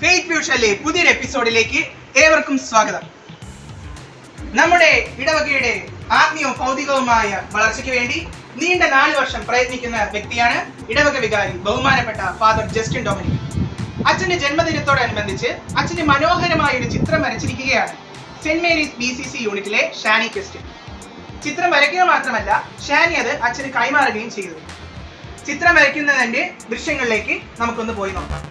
Faith പുതിയൊരു എപ്പിസോഡിലേക്ക് ഏവർക്കും സ്വാഗതം. നമ്മുടെ ഇടവകയുടെ ആത്മീയവും ഭൗതികവുമായ വളർച്ചയ്ക്ക് വേണ്ടി നീണ്ട നാല് വർഷം പ്രയത്നിക്കുന്ന വ്യക്തിയാണ് ഇടവക വികാരി ബഹുമാനപ്പെട്ട ഫാദർ ജസ്റ്റിൻ ഡൊമിനിക് അച്ഛന്റെ ജന്മദിനത്തോടനുബന്ധിച്ച് അച്ഛന്റെ മനോഹരമായ ഒരു ചിത്രം വരച്ചിരിക്കുകയാണ്. Saint Mary's B C C യൂണിറ്റിലെ ഷാനി ക്രിസ്ത്യൻ ചിത്രം വരയ്ക്കുക മാത്രമല്ല ഷാനി അത് അച്ഛന് കൈമാറുകയും ചെയ്തു. ചിത്രം വരയ്ക്കുന്നതിന്റെ ദൃശ്യങ്ങളിലേക്ക് നമുക്കൊന്ന് പോയി നോക്കാം.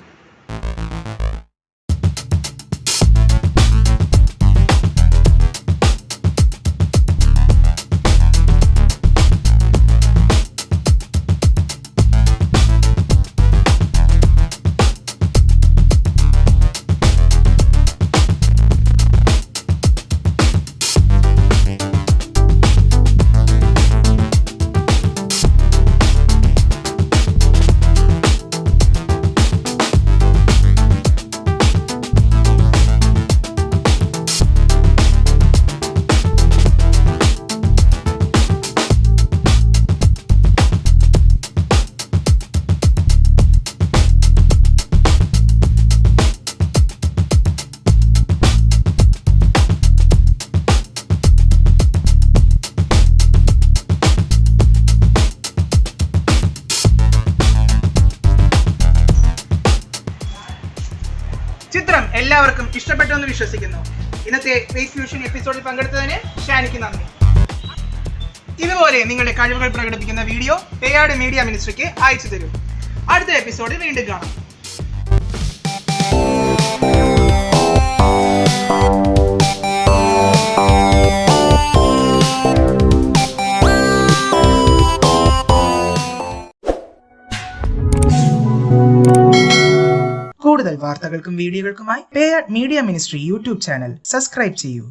ചിത്രം എല്ലാവർക്കും ഇഷ്ടപ്പെട്ടു എന്ന് വിശ്വസിക്കുന്നു. ഇന്നത്തെ ഫേസ് ഫ്യൂഷൻ എപ്പിസോഡിൽ പങ്കെടുത്തതിന് ഷാനിക്ക് നന്ദി. ഇതുപോലെ നിങ്ങളുടെ കഴിവുകൾ പ്രകടിപ്പിക്കുന്ന വീഡിയോ പേയാട് മീഡിയ മിനിസ്ട്രിക്ക് അയച്ചു തരും. അടുത്ത എപ്പിസോഡിൽ വീണ്ടും കാണാം. കൂടുതൽ വാർത്തകൾക്കും വീഡിയോകൾക്കുമായി Peyad media ministry YouTube channel subscribe ചെയ്യൂ.